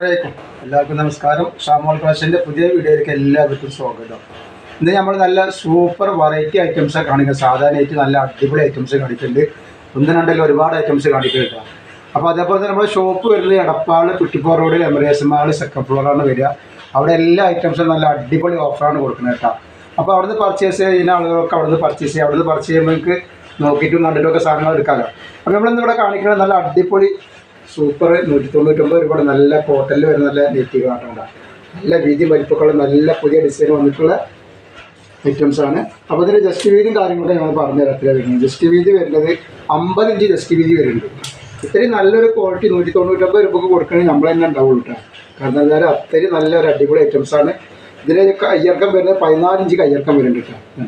എല്ലാവർക്കും നമസ്കാരം. ഷാമോൾ ക്ലാസിന്റെ പുതിയ വീഡിയോയിലേക്ക് എല്ലാവർക്കും സ്വാഗതം. ഇന്ന് നമ്മൾ നല്ല സൂപ്പർ വെറൈറ്റി ഐറ്റംസ് കാണിക്കുക സാധാരണയായിട്ട് നല്ല അടിപൊളി ഐറ്റംസ് കാണിക്കുന്നുണ്ട്. ഒന്ന് രണ്ടല്ല ഒരുപാട് ഐറ്റംസ് കാണിക്കുന്നുണ്ട് അപ്പോൾ അതേപോലെ തന്നെ നമ്മുടെ ഷോപ്പ് വരുന്നത് എടപ്പാൾ കുറ്റിപ്പോ റോഡിൽ എമറേസ് മാൾ സെക്കൻഡ് ഫ്ലോറാണ് വരിക. അവിടെ എല്ലാ ഐറ്റംസും നല്ല അടിപൊളി ഓഫറാണ് കൊടുക്കുന്നത് കേട്ടോ. അപ്പോൾ അവിടുന്ന് പർച്ചേസ് ചെയ്യുന്ന ആളുകളൊക്കെ അവിടുന്ന് പർച്ചേസ് ചെയ്യുക. അവിടുന്ന് പർച്ചേസ് ചെയ്യുമ്പോൾ നിങ്ങൾക്ക് നോക്കിയിട്ടും കണ്ടിട്ടും ഒക്കെ സാധനങ്ങൾ എടുക്കാമല്ലോ അപ്പോൾ നമ്മളിന്ന് ഇവിടെ കാണിക്കുന്നത് നല്ല അടിപൊളി സൂപ്പർ നൂറ്റി തൊണ്ണൂറ്റൊമ്പത് രൂപയുടെ നല്ല കോട്ടണിൽ വരുന്ന നല്ല നെറ്റികളാട്ടുണ്ട് നല്ല വീതി വലിപ്പക്കുള്ള നല്ല പുതിയ ഡിസൈൻ വന്നിട്ടുള്ള ഐറ്റംസ് ആണ്. അപ്പോൾ ഇതിന്റെ ജസ്റ്റ് വീതിയും കാര്യങ്ങളൊക്കെ ഞങ്ങൾ പറഞ്ഞു തരാം എത്ര വരുന്നത്. ജസ്റ്റ് വീതി വരുന്നത് അമ്പത് ഇഞ്ച് ജസ്റ്റ് വീതി വരുന്നുണ്ട്. ഇത്രയും നല്ലൊരു ക്വാളിറ്റി നൂറ്റി തൊണ്ണൂറ്റൊമ്പത് രൂപക്ക് കൊടുക്കണമെങ്കിൽ നമ്മൾ തന്നെ ഉണ്ടാവുള്ളൂ കേട്ടോ കാരണം എന്തായാലും അത്രയും നല്ലൊരു അടിപൊളി ഐറ്റംസ് ആണ്. ഇതിന് കയ്യിറക്കം വരുന്നത് പതിനാല് ഇഞ്ച് കയ്യിറക്കം വരുന്നുണ്ട് കേട്ടോ.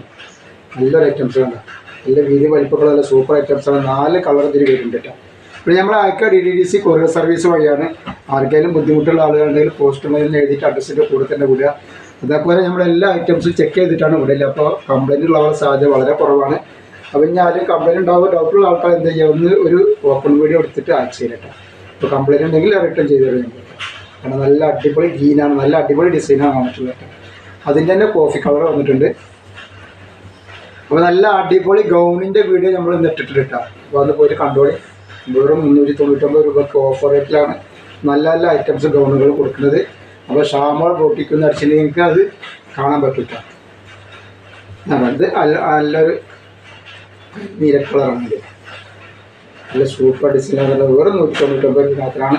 നല്ലൊരു ഐറ്റംസ് ആണ്. നല്ല വീതി വലിപ്പക്കുള്ള നല്ല സൂപ്പർ ഐറ്റംസ് ആണ്. നാല് കളർ ഇതിൽ വരുന്നുണ്ട് കേട്ടോ പിന്നെ നമ്മൾ അയക്കുക D T D C courier service വഴിയാണ്. ആർക്കെങ്കിലും ബുദ്ധിമുട്ടുള്ള ആളുകളുണ്ടെങ്കിൽ പോസ്റ്റ് മെയിലിൽ എഴുതിയിട്ട് അഡ്രസ്സിന്റെ കൂടെ തന്നെ വിടുക. അതേപോലെ നമ്മൾ എല്ലാ ഐറ്റംസും ചെക്ക് ചെയ്തിട്ടാണ് വിടില്ല അപ്പോൾ കംപ്ലയിന്റ് ഉള്ള സാധ്യത വളരെ കുറവാണ്. അപ്പം ഇനി ആരും കംപ്ലൈന്റ് ഉണ്ടാകുമ്പോൾ ഡൗട്ടുള്ള ആൾക്കാർ എന്ത് ചെയ്യുക ഒന്ന് ഒരു ഓപ്പൺ വീഡിയോ എടുത്തിട്ട് അയച്ചു തരട്ടെ ഇപ്പോൾ കംപ്ലൈന്റ് ഉണ്ടെങ്കിൽ റിട്ടേൺ ചെയ്ത് തരും ഞങ്ങൾ കാരണം നല്ല അടിപൊളി ഗ്രീനാണ് നല്ല അടിപൊളി ഡിസൈനാണ് വന്നിട്ടുള്ളത് അതിന്റെ തന്നെ കോഫി കളർ വന്നിട്ടുണ്ട്. അപ്പോൾ നല്ല അടിപൊളി ഗൗണിന്റെ വീഡിയോ നമ്മൾ ഇന്ന് ഇട്ടിട്ടുണ്ട് കേട്ടോ. അപ്പോൾ അത് പോയിട്ട് കണ്ടോളി. വെറും മുന്നൂറ്റി തൊണ്ണൂറ്റൊമ്പത് രൂപയ്ക്ക് ഓഫർ റേറ്റിലാണ് നല്ല നല്ല ഐറ്റംസ് ഗൗണുകൾ കൊടുക്കുന്നത്. അപ്പോൾ ഷാമോൾ പൊട്ടിക്കുന്ന അടിച്ചിട്ട് നിങ്ങൾക്ക് അത് കാണാൻ പറ്റില്ല അത് നല്ലൊരു നീല കളറാണ് നല്ല സൂപ്പർ ഡിസൈനാണ് വെറും നൂറ്റി തൊണ്ണൂറ്റൊമ്പത് രൂപ മാത്രമാണ്.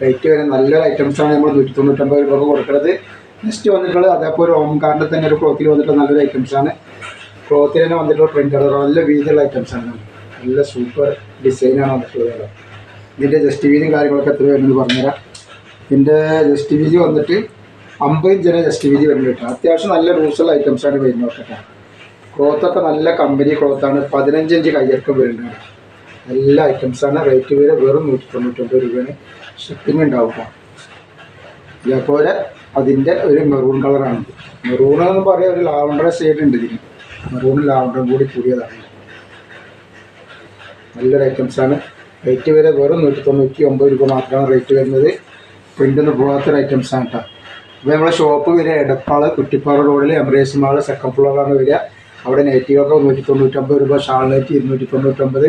റേറ്റ് വരെ നല്ലൊരു ഐറ്റംസാണ് നമ്മൾ നൂറ്റി തൊണ്ണൂറ്റൊമ്പത് രൂപ കൊടുക്കുന്നത്. നെക്സ്റ്റ് വന്നിട്ടുള്ളത് അതേപോലെ ഓംകാറിന്റെ തന്നെ ഒരു ക്ലോത്തിൽ വന്നിട്ട് നല്ലൊരു ഐറ്റംസാണ് ക്ലോത്തിൽ തന്നെ വന്നിട്ടുള്ള പ്രിന്റ് കളർ നല്ല വീതിയുള്ള ഐറ്റംസാണ് നല്ല സൂപ്പർ ഡിസൈനാണ് വന്നിട്ടുള്ളത്. ഇതിന്റെ ജസ്റ്റ് വീതിയും കാര്യങ്ങളൊക്കെ എത്ര വരുന്നത് പറഞ്ഞുതരാം. ഇതിന്റെ ജസ്റ്റ് വീതി വന്നിട്ട് അമ്പത് ഇഞ്ചിന് ജസ്റ്റ് വീതി വരുന്നുണ്ട് അത്യാവശ്യം നല്ല ലൂസുള്ള ഐറ്റംസാണ് വരുന്നത് കേട്ടോ. ക്ലോത്തൊക്കെ നല്ല കമ്പനി ക്ലോത്താണ് പതിനഞ്ച് ഇഞ്ച് കയ്യൊക്കെ വരുന്നുണ്ട്. എല്ലാ ഐറ്റംസാണ് റേറ്റ് വരെ വെറും നൂറ്റി തൊണ്ണൂറ്റൊമ്പത് രൂപയാണ് ഷിപ്പിംഗ് ഉണ്ടാവുക. ഇതേപോലെ അതിന്റെ ഒരു മെറൂൺ കളറാണ് മെറൂൺ എന്ന് പറയാൻ ഒരു ലാവണ്ടർ ഷെയ്ഡ് ഉണ്ട് ഇതിന്. മെറൂണും ലാവണ്ടറും കൂടി കൂടിയതാണ്. നല്ലൊരു ഐറ്റംസാണ് റേറ്റ് വരെ വെറും നൂറ്റി തൊണ്ണൂറ്റി ഒമ്പത് രൂപ മാത്രമാണ് റേറ്റ് വരുന്നത്. പ്രിന്റൊന്നും പോകാത്തൊരു ഐറ്റംസാണ് കേട്ടോ അപ്പോൾ നമ്മളെ ഷോപ്പ് വരിക എടപ്പാൾ കുറ്റിപ്പാറ റോഡിൽ എംബ്രേസ് മാൾ സെക്കൻഡ് ഫ്ലോറാണ് വരിക. അവിടെ നെറ്റിയൊക്കെ നൂറ്റി തൊണ്ണൂറ്റൊമ്പത് രൂപ ഷാൾ നെറ്റ് ഇരുന്നൂറ്റി തൊണ്ണൂറ്റൊമ്പത്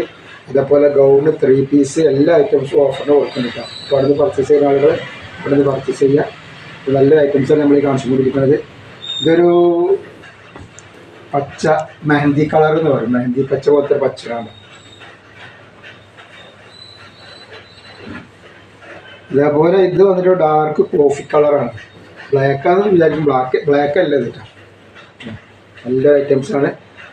അതേപോലെ ഗൗണ് ത്രീ പീസ് എല്ലാ ഐറ്റംസും ഓഫറിന് കൊടുക്കുന്നുണ്ട് അപ്പോൾ അവിടുന്ന് പർച്ചേസ് ചെയ്യുന്ന ആളുകൾ ഇവിടുന്ന് പർച്ചേസ് ചെയ്യുക. നല്ല ഐറ്റംസ് ഐറ്റംസാണ് നമ്മൾ ഈ കാണിച്ചുകൊണ്ടിരിക്കുന്നത്. ഇതൊരു പച്ച മെഹന്തി കളർ എന്ന് പറയും. മെഹന്തി പച്ച പോലത്തെ പച്ചയാണ്. ഇതേപോലെ ഇത് വന്നിട്ട് ഡാർക്ക് കോഫി കളറാണ് ബ്ലാക്ക് ആണെന്ന് വിചാരിക്കും. ബ്ലാക്ക് ബ്ലാക്ക് അല്ല ഇത് നല്ല ഐറ്റംസ് ആണ്.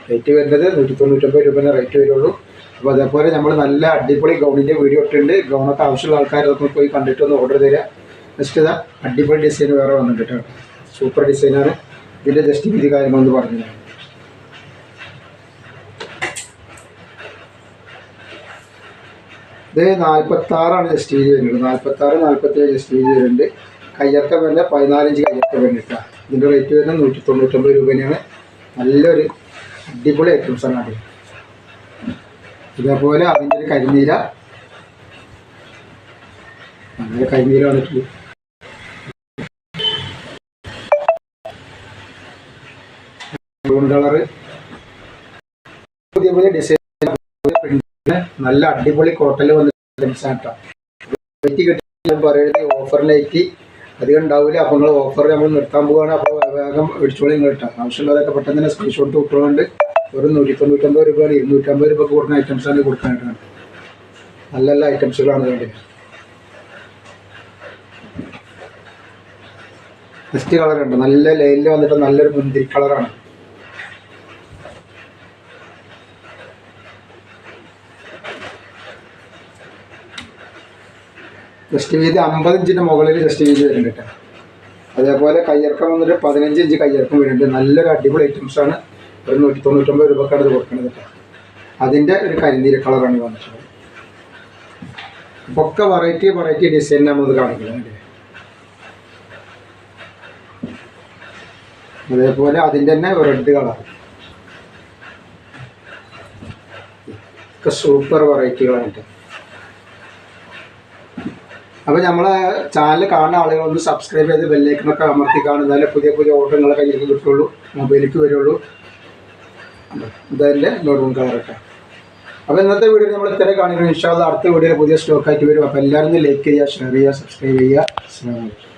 റേറ്റ് വരുന്നത് നൂറ്റി തൊണ്ണൂറ്റൊമ്പത് രൂപേനെ റേറ്റ് വരുള്ളൂ. അപ്പോൾ അതേപോലെ നമ്മൾ നല്ല അടിപൊളി ഗൗണിന്റെ വീഡിയോ ഇട്ടിട്ടുണ്ട്. ഗൗണൊക്കെ ആവശ്യമുള്ള ആൾക്കാർ അതൊക്കെ പോയി കണ്ടിട്ട് ഒന്ന് ഓർഡർ തരിക നെക്സ്റ്റ് ഇതാ അടിപൊളി ഡിസൈൻ വേറെ വന്നിട്ടുണ്ട് സൂപ്പർ ഡിസൈനാണ് ഇതിന്റെ ജസ്റ്റ് വിധി കാര്യങ്ങളൊന്ന് പറഞ്ഞു ഇത് നാൽപ്പത്താറാണ് ജസ്റ്റ് വീതി വരുന്നത്. നാൽപ്പത്താറ് നാൽപ്പത്തേഴ് ജസ്റ്റ് വീതി വരുന്നുണ്ട്. കയ്യർക്കം വരുന്ന പതിനാലഞ്ച് കയ്യർക്കം വരുന്നിട്ടാ ഇതിന്റെ റേറ്റ് വരുന്നത് നൂറ്റി തൊണ്ണൂറ്റൊമ്പത് രൂപ തന്നെയാണ്. നല്ലൊരു അടിപൊളി ഐറ്റംസ് ആണ് അത്. ഇതേപോലെ അതിന്റെ ഒരു കരിനീര നല്ല കരിനീര വന്നിട്ടുണ്ട്. കളറ് പുതിയ പുതിയ ഡിസൈൻ നല്ല അടിപൊളി കോട്ടൽ വന്നിട്ട് പറയുന്നത് ഓഫറിലേക്ക് അധികം ഉണ്ടാവില്ല അപ്പോൾ നിങ്ങൾ ഓഫർ നമ്മൾ നിർത്താൻ പോവുകയാണ് അപ്പോൾ വേഗം മേടിച്ചോളി നിങ്ങൾ ആവശ്യമുള്ളതൊക്കെ പെട്ടെന്ന് തന്നെ സ്ക്രീൻഷോട്ട് കിട്ടുന്നുണ്ട് ഒരു നൂറ്റി തൊണ്ണൂറ്റമ്പത് രൂപയാണ്. ഇരുന്നൂറ്റമ്പത് രൂപ കൊടുക്കുന്ന ഐറ്റംസാണ് കൊടുക്കാനായിട്ടാണ് നല്ല നല്ല ഐറ്റംസുകളാണ് വേണ്ടത്. നെക്സ്റ്റ് കളർ ഉണ്ട്. നല്ല ലൈനിൽ വന്നിട്ട് നല്ലൊരു മുന്തിരി കളറാണ് ജസ്റ്റ് വീതി അമ്പത് ഇഞ്ചിന്റെ മുകളിൽ ജസ്റ്റ് വീതി വരുന്നുണ്ട് അതേപോലെ കയ്യിറക്കം വന്നിട്ട് പതിനഞ്ച് ഇഞ്ച് കയ്യിറക്കം വരുന്നുണ്ട്. നല്ലൊരു അടിപൊളി ഐറ്റംസ് ആണ്. ഒരു നൂറ്റി തൊണ്ണൂറ്റൊമ്പത് രൂപക്കാണ് ഇത് കൊടുക്കുന്നത് അതിന്റെ ഒരു കരിനീല കളറാണ് വന്നിട്ടുള്ളത്. ഒക്കെ വെറൈറ്റി വെറൈറ്റി ഡിസൈൻ നമ്മളിത് കാണിക്കുന്നുണ്ട് അതേപോലെ അതിന്റെ തന്നെ റെഡ് കളർ ഒക്കെ സൂപ്പർ വെറൈറ്റികളാണ് കേട്ടോ. അപ്പോൾ നമ്മളെ ചാനൽ കാണുന്ന ആളുകൾ ഒന്ന് സബ്സ്ക്രൈബ് ചെയ്ത് ബെല്ലേക്കിനൊക്കെ അമർത്തി കാണുന്നാലേ പുതിയ പുതിയ ഓർഡർ നിങ്ങളെ കയ്യിലേക്ക് കിട്ടുള്ളൂ മൊബൈലിലേക്ക് വരുള്ളൂ. ഇതതിന്റെ നോട്ട് കളറൊക്കെ അപ്പോൾ ഇന്നത്തെ വീഡിയോ നമ്മൾ ഇത്ര കാണിക്കണം. ഇൻഷാല്ല അടുത്ത വീഡിയോയിൽ പുതിയ സ്റ്റോക്ക് ആയിട്ട് വരും. അപ്പോൾ എല്ലാവരും ലൈക്ക് ചെയ്യുക ഷെയർ ചെയ്യുക സബ്സ്ക്രൈബ് ചെയ്യുക.